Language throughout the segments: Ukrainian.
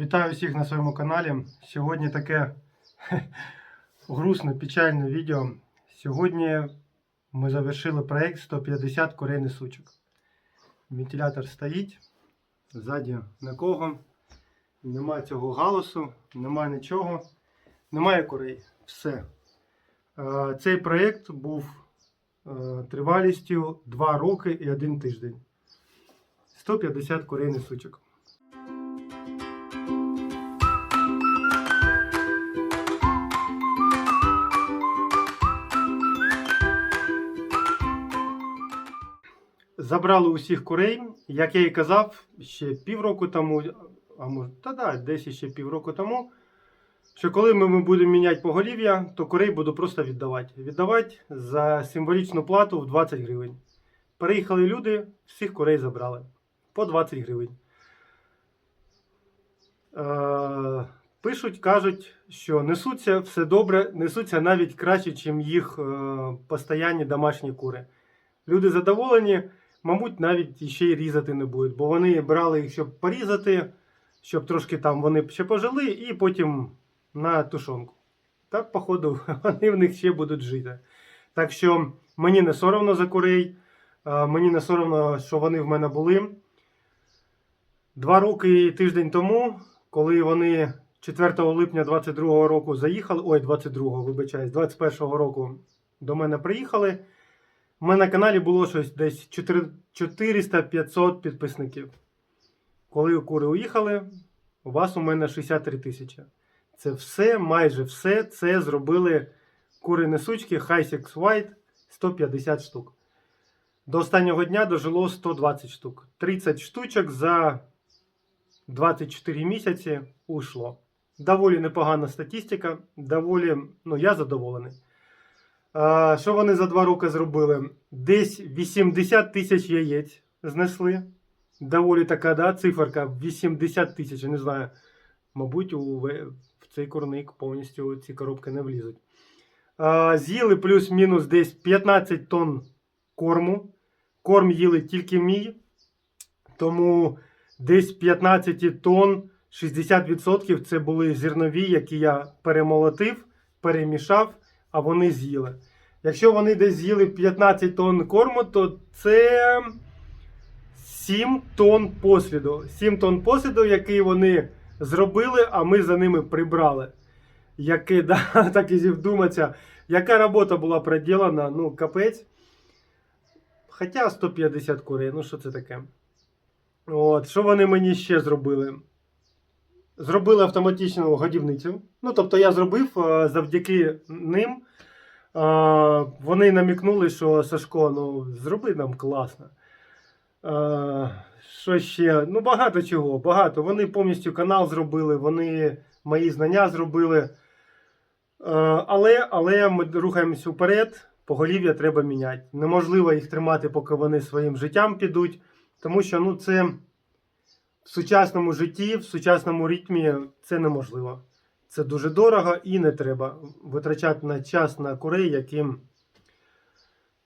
Вітаю всіх на своєму каналі. Сьогодні таке грустне, печальне відео. Сьогодні ми завершили проєкт 150 курей несучок. Вентилятор стоїть, ззаді нікого, немає цього галусу, немає нічого, немає курей. Все. Е, Цей проєкт був е, тривалістю 2 роки і 1 тиждень. 150 курей несучок. Забрали усіх курей, як я і казав, ще півроку тому, а може, та да, десь ще півроку тому, що коли ми, ми будемо міняти поголів'я, то курей буду просто віддавати. Віддавати за символічну плату в 20 гривень. Переїхали люди, всіх курей забрали. По 20 гривень. Е, пишуть, кажуть, що несуться все добре, несуться навіть краще, ніж їх е, постоянні домашні кури. Люди задоволені, мабуть, навіть ще й різати не будуть, бо вони брали їх, щоб порізати, щоб трошки там вони ще пожили, і потім на тушонку. Так, походу, вони в них ще будуть жити. Так що мені не соромно за курей, мені не соромно, що вони в мене були. Два роки тиждень тому, коли вони 4 липня 22 року заїхали, ой, 22-го, вибачаюсь, 21-го року до мене приїхали. У мене на каналі було щось десь 400-500 підписників. Коли кури уїхали, у вас у мене 63 тисячі. Це все, майже все це зробили кури несучки Hisex White 150 штук. До останнього дня дожило 120 штук. 30 штучок за 24 місяці уйшло. Доволі непогана статистика, доволі, ну я задоволений. Що вони за два роки зробили? Десь 80 тисяч яєць знесли. Доволі така да, циферка 80 тисяч. Не знаю. Мабуть, у, в цей курник повністю ці коробки не влізуть. З'їли плюс-мінус десь 15 тонн корму. Корм їли тільки мій. Тому десь 15 тонн, 60% це були зернові, які я перемолотив, перемішав, а вони з'їли. Якщо вони десь з'їли 15 тонн корму, то це 7 тонн посліду. 7 тонн посліду, який вони зробили, а ми за ними прибрали. Яке, да, так і вдуматися, яка робота була проділена, ну, капець. Хоча 150 курей, ну що це таке? От, що вони мені ще зробили? Зробили автоматичну годівницю. Ну, тобто я зробив е, завдяки ним. е, Вони намікнули, що Сашко, ну, зроби нам класно. Е, Що ще? Ну, багато чого, багато. Вони повністю канал зробили, вони мої знання зробили. Але, але ми рухаємося вперед, поголів'я треба міняти. Неможливо їх тримати, поки вони своїм життям підуть. Тому що ну, це в сучасному житті, в сучасному ритмі це неможливо. Це дуже дорого і не треба витрачати на час на курей, яким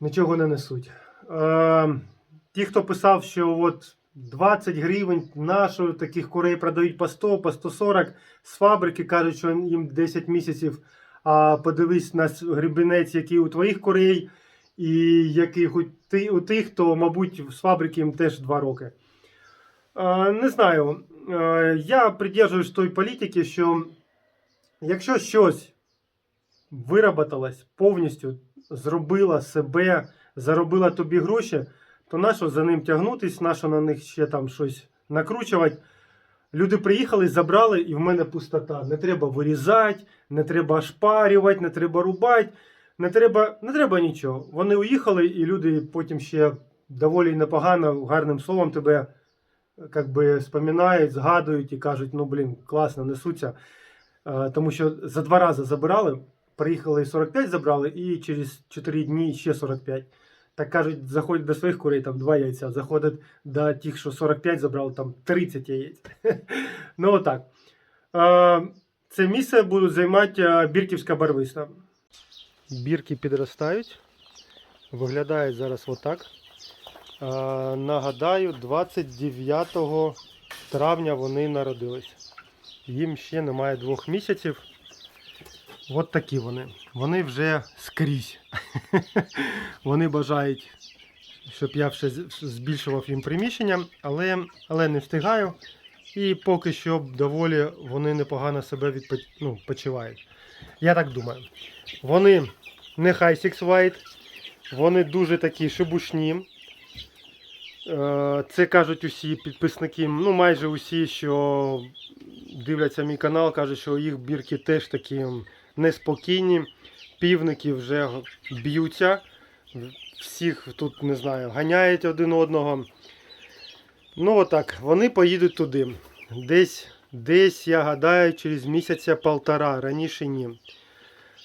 нічого не несуть. Е, ті, хто писав, що от 20 гривень нашого таких курей продають по 100, по 140 з фабрики, кажуть, що їм 10 місяців. А подивись на грибінець, який у твоїх курей, і яких у, тих, то, мабуть, з фабрики їм теж 2 роки. Е, не знаю. Е, я придержуюсь тої політики, що якщо щось вироботалось, повністю зробила себе, заробила тобі гроші, то нащо за ним тягнутись, нащо на них ще там щось накручувати. Люди приїхали, забрали, і в мене пустота. Не треба вирізати, не треба шпарювати, не треба рубати, не треба, не треба нічого. Вони уїхали, і люди потім ще доволі непогано, гарним словом тебе как би споминають, згадують і кажуть, ну блін, класно, несуться. Е, Тому що за два рази забирали, приїхали 45 забрали, і через 4 дні ще 45. Так кажуть, заходять до своїх курей, там два яйця, заходять до тих, що 45 забрали, там 30 яєць. ну отак. Е, Це місце будуть займати е, бірківська барвиста. Бірки підростають. Виглядають зараз отак. Е, Нагадаю, 29 травня вони народились. їм ще немає двох місяців. От такі вони. Вони вже скрізь. вони бажають, щоб я ще збільшував їм приміщення, але, але не встигаю. І поки що доволі вони непогано себе відпо... ну. Я так думаю. Вони не Six White, вони дуже такі шибушні. Е, Це кажуть усі підписники, ну майже усі, що дивляться мій канал, кажуть, що їх бірки теж такі неспокійні. Півники вже б'ються. Всіх тут не знаю, ганяють один одного. Ну, отак, вони поїдуть туди. Десь, десь, я гадаю, через місяця полтора, раніше ні.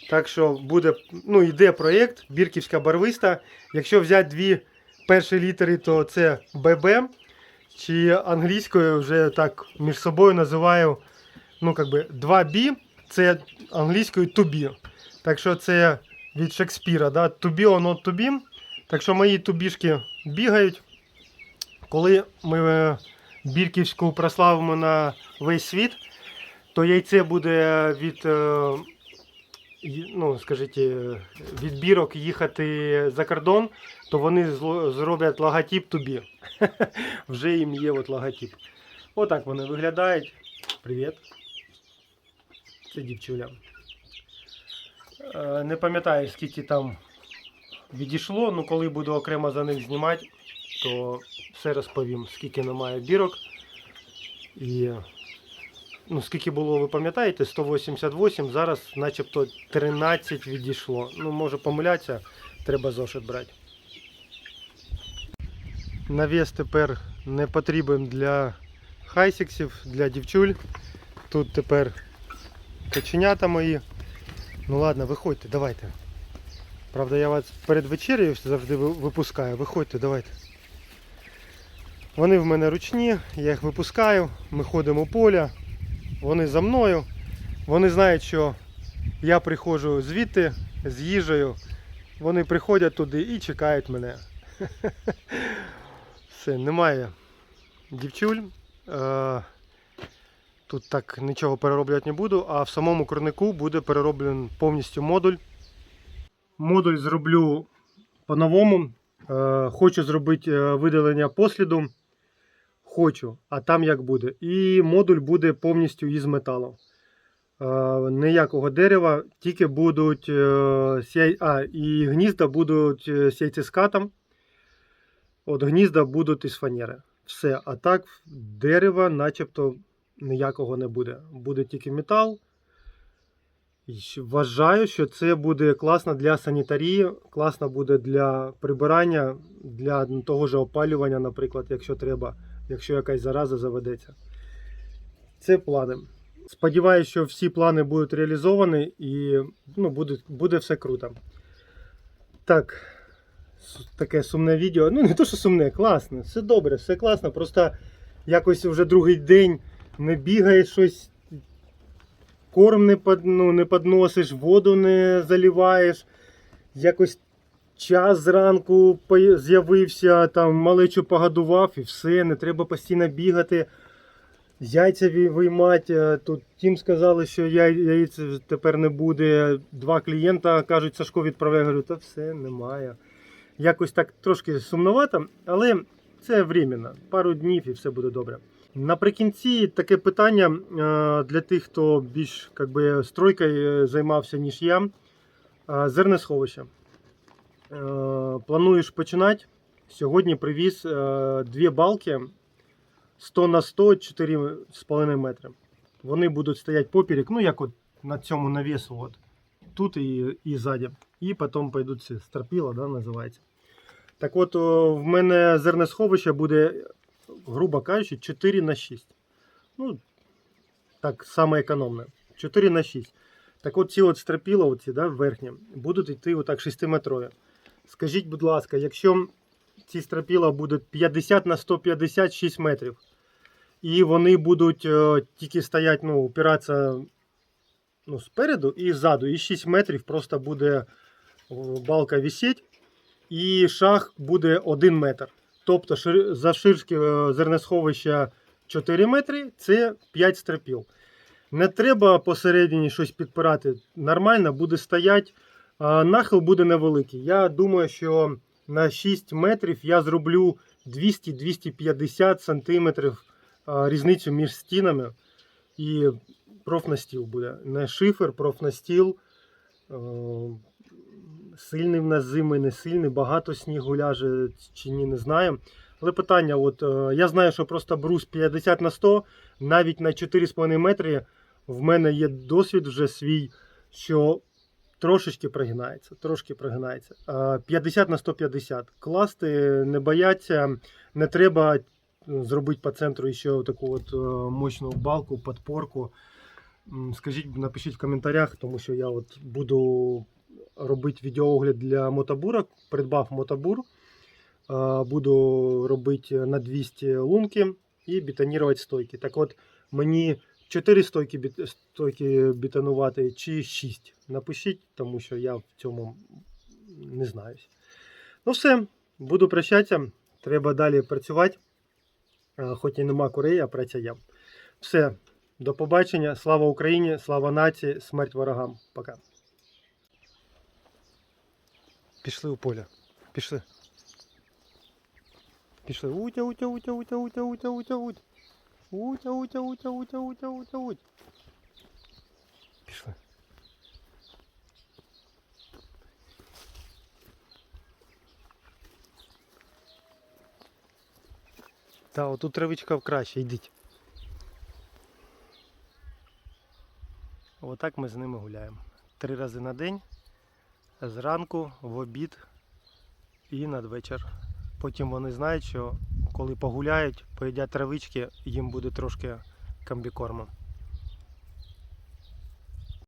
Так що буде, ну, йде проєкт Бірківська барвиста. Якщо взяти дві перші літери, то це ББ. Чи англійською вже так між собою називаю ну, как би 2B, це англійською to be. Так що це від Шекспіра, да? to be or not to be. Так що мої тубішки бігають. Коли ми е, Бірківську прославимо на весь світ, то яйце буде від, е, ну, скажіть, е, від бірок їхати за кордон, то вони зроблять логотип тобі. Вже їм є от логотип. Отак вони виглядають. Привіт. Це дівчуля. Е, Не пам'ятаю, скільки там відійшло, ну коли буду окремо за них знімати, то все розповім, скільки немає бірок. І ну, скільки було, ви пам'ятаєте, 188, зараз начебто 13 відійшло. Ну, може помилятися, треба зошит брати. Навіс тепер не потрібен для хайсіксів, для дівчуль. Тут тепер каченята мої. Ну ладно, виходьте, давайте. Правда, я вас перед вечерею завжди випускаю. Виходьте, давайте. Вони в мене ручні, я їх випускаю, ми ходимо поля, вони за мною. Вони знають, що я приходжу звідти з їжею. Вони приходять туди і чекають мене. Все, немає дівчуль. Е, Тут так нічого перероблювати не буду, а в самому курнику буде перероблений повністю модуль. Модуль зроблю по-новому. Е, Хочу зробити е, видалення посліду. Хочу, а там як буде. І модуль буде повністю із металу. Е, Ніякого дерева, тільки будуть е, сяй- а, і гнізда будуть е, з яйцескатом. От гнізда будуть із фанери. Все. А так дерева начебто ніякого не буде. Буде тільки метал. Вважаю, що це буде класно для санітарії, класно буде для прибирання, для того ж опалювання, наприклад, якщо треба, якщо якась зараза заведеться. Це плани. Сподіваюся, що всі плани будуть реалізовані і ну, буде, буде все круто. Так, таке сумне відео. Ну, не то, що сумне, класне, все добре, все класно. Просто якось вже другий день не бігає щось, корм не, ну, не подносиш, воду не заливаєш. Якось час зранку з'явився, там малечу погодував і все, не треба постійно бігати. Яйця виймати. Е, Тут тім сказали, що яй- яєць тепер не буде. Два клієнта кажуть, Сашко відправляє. Говорю, та все, немає. Якось так трошки сумновато, але це временно. Пару днів і все буде добре. Наприкінці таке питання е, для тих, хто більш би, стройкою е, займався, ніж я. Зернесховище. Е, Плануєш починати. Сьогодні привіз е, дві балки 100 на 100 4,5 метри. Вони будуть стояти поперек, ну як от на цьому навісу, от, тут і, і ззаді. І потім пойдуть ці стропіла, да, називається. Так от, в мене зернесховище буде, грубо кажучи, 4 на 6. Ну, так, саме економне. 4 на 6. Так от ці от стропіла, оці, да, верхні, будуть йти отак 6-метрові. Скажіть, будь ласка, якщо ці стропіла будуть 50 на 156 метрів, і вони будуть е, тільки стоять, ну, упиратися ну, спереду і ззаду, і 6 метрів просто буде балка висіти, і шах буде 1 метр. Тобто шир- завширшки е, зернесховища 4 метри це 5 стропіл. Не треба посередині щось підпирати. Нормально буде стояти. Нахил буде невеликий. Я думаю, що на 6 метрів я зроблю 200-250 сантиметрів різницю між стінами. І профнастіл буде. Не шифер, профнастіл. Сильний в нас зими, не сильний, багато снігу ляже чи ні, не знаю. Але питання: от, е, я знаю, що просто брус 50 на 100, навіть на 4,5 метри в мене є досвід вже свій, що трошечки прогинається. Трошки прогинається. Е, 50 на 150. Класти не бояться, не треба зробити по центру ще таку от е, мощну балку, подпорку. Скажіть, напишіть в коментарях, тому що я от буду робити відеоогляд для мотобура. Придбав мотобур. Буду робити на 200 лунки і бетонувати стойки. Так от, мені 4 стойки, біт- стойки бетонувати чи 6. Напишіть, тому що я в цьому не знаюсь. Ну все, буду прощатися. Треба далі працювати. Хоч і нема курей, а праця є. Все, до побачення. Слава Україні, слава нації, смерть ворогам. Пока. Пішли у поле. Пішли. Пішли. Утя, утя, утя, утя, утя, утя, утя, утя. Утя, утя, утя, утя, утя, утя, утя. Пішли. Та, отут травичка краще, йдіть. Отак ми з ними гуляємо. Три рази на день. Зранку, в обід і надвечір. Потім вони знають, що коли погуляють, поїдять травички, їм буде трошки комбікорму.